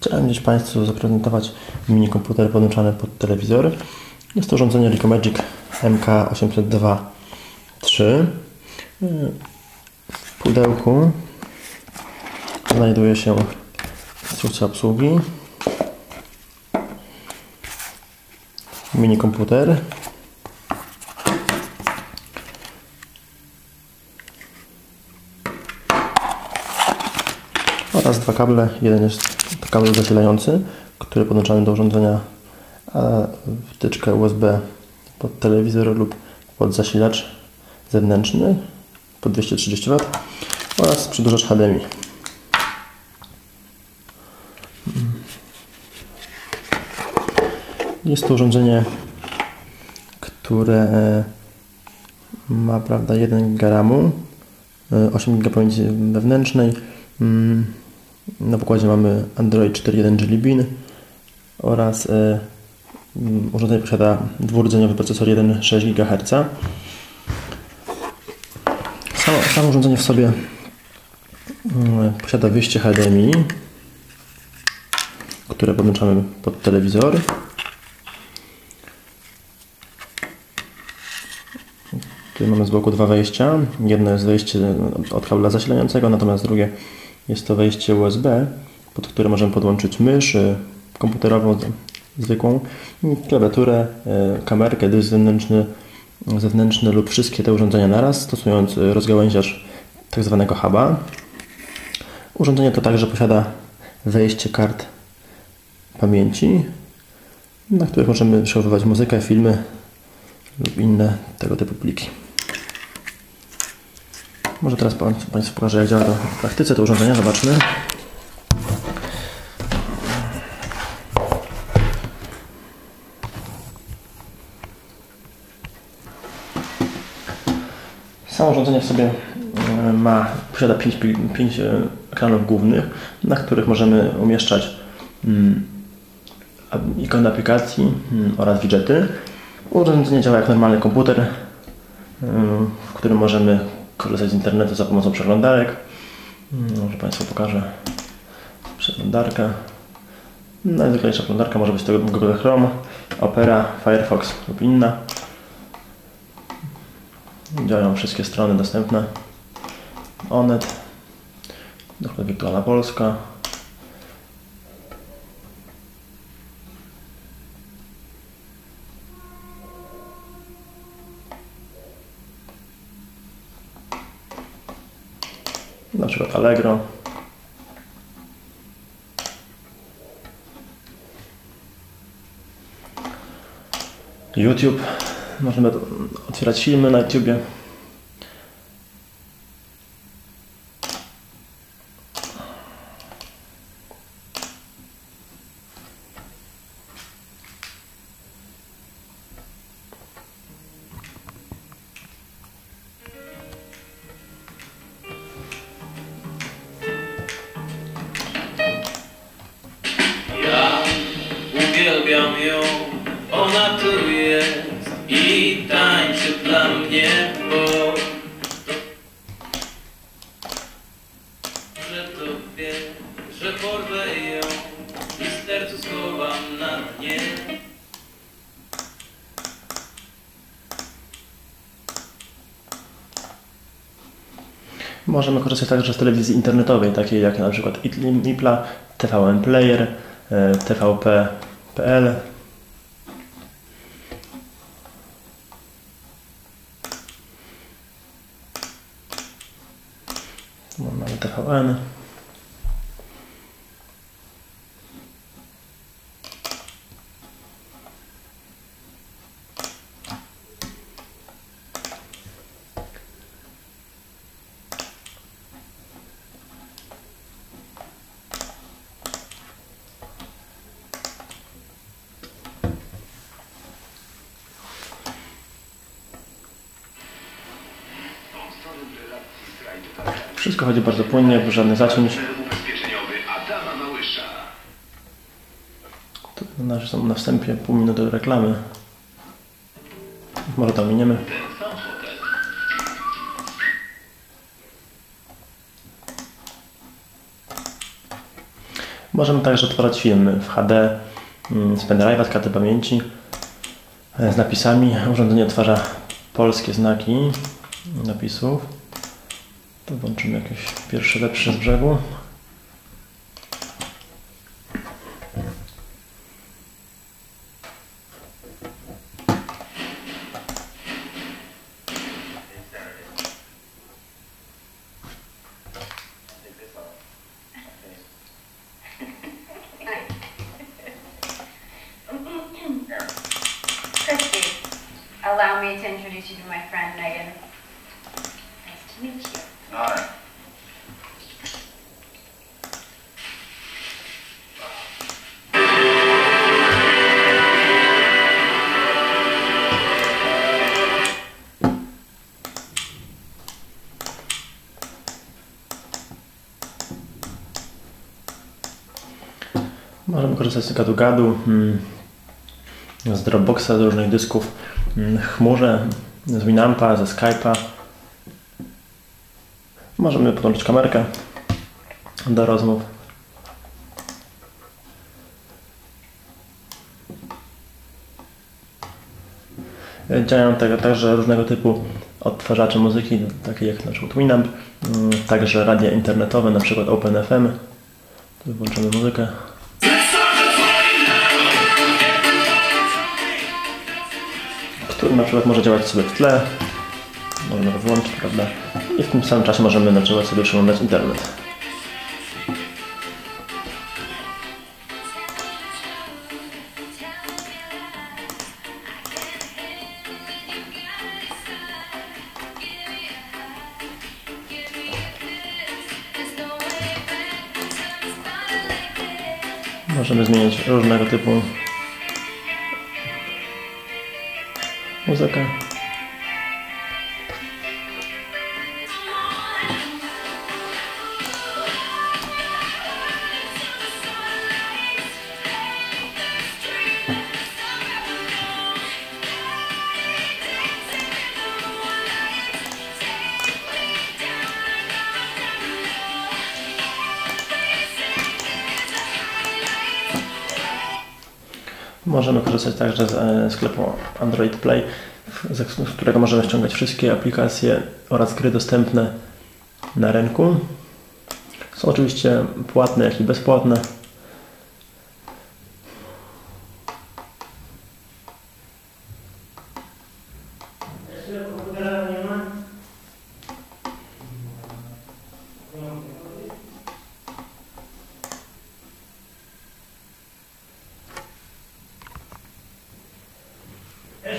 Chciałem dziś Państwu zaprezentować mini komputer podłączany pod telewizor. Jest to urządzenie Licomagic MK802-3. W pudełku znajduje się instrukcja obsługi, mini komputer, oraz dwa kable. Jeden jest kabel zasilający, który podłączamy do urządzenia, a wtyczkę USB pod telewizor lub pod zasilacz zewnętrzny pod 230 W oraz przedłużacz HDMI. Jest to urządzenie, które ma prawda 1 GB 8 GB pamięci wewnętrznej. Na pokładzie mamy Android 4.1 Jelly Bean oraz y, urządzenie posiada dwurdzeniowy procesor 1,6 GHz. Samo, samo urządzenie w sobie y, posiada wyjście HDMI, które podłączamy pod telewizor. Tutaj mamy z boku dwa wejścia. Jedno jest wejście od kabla zasilającego, natomiast drugie jest to wejście USB, pod które możemy podłączyć mysz komputerową zwykłą, klawiaturę, e, kamerkę, dysk zewnętrzny, zewnętrzny lub wszystkie te urządzenia naraz, stosując rozgałęziacz tak zwanego huba. Urządzenie to także posiada wejście kart pamięci, na których możemy przechowywać muzykę, filmy lub inne tego typu pliki. Może teraz Państwu pokażę, jak działa to w praktyce to urządzenie. Zobaczmy. Samo urządzenie w sobie e, ma, posiada 5, 5 e, ekranów głównych, na których możemy umieszczać mm, ikony aplikacji mm, oraz widgety. Urządzenie działa jak normalny komputer, w którym możemy korzystać z internetu za pomocą przeglądarek. No, może Państwu pokażę przeglądarkę. Najzwyklejsza przeglądarka może być to Google Chrome, Opera, Firefox lub inna. Działają wszystkie strony dostępne. Onet, Dokładnie Wirtualna Polska, na przykład Allegro. YouTube. Możemy otwierać filmy na YouTubie. Możemy korzystać także z telewizji internetowej, takiej jak na przykład IPLA, TVN Player, e, TVP.pl. Mamy TVN. Wszystko chodzi bardzo płynnie, bez żadnych zacięć. To na, wstępie pół minuty reklamy. Może to miniemy. Możemy także odtwarzać filmy w HD mm, z pendrive'a, z karty pamięci e, z napisami. Urządzenie odtwarza polskie znaki napisów. To włączymy jakieś pierwsze lepsze z brzegu. Allow me to introduce you to my friend Megan. Nice to meet you. Możemy korzystać z gadu-gadu, mm, z Dropboxa, z różnych dysków, mm, chmurze, z Winampa, ze Skype'a. Możemy podłączyć kamerkę do rozmów. Działają także różnego typu odtwarzacze muzyki, takie jak na przykład Winamp, mm, także radia internetowe, na przykład OpenFM. Tu włączymy muzykę. który na przykład może działać sobie w tle. Można go wyłączyć, prawda? I w tym samym czasie możemy na przykład sobie przeglądać internet. Możemy zmieniać różnego typu muzykę. Możemy korzystać także z e, sklepu Android Play, z którego możemy ściągać wszystkie aplikacje oraz gry dostępne na rynku. Są oczywiście płatne, jak i bezpłatne. Yeah.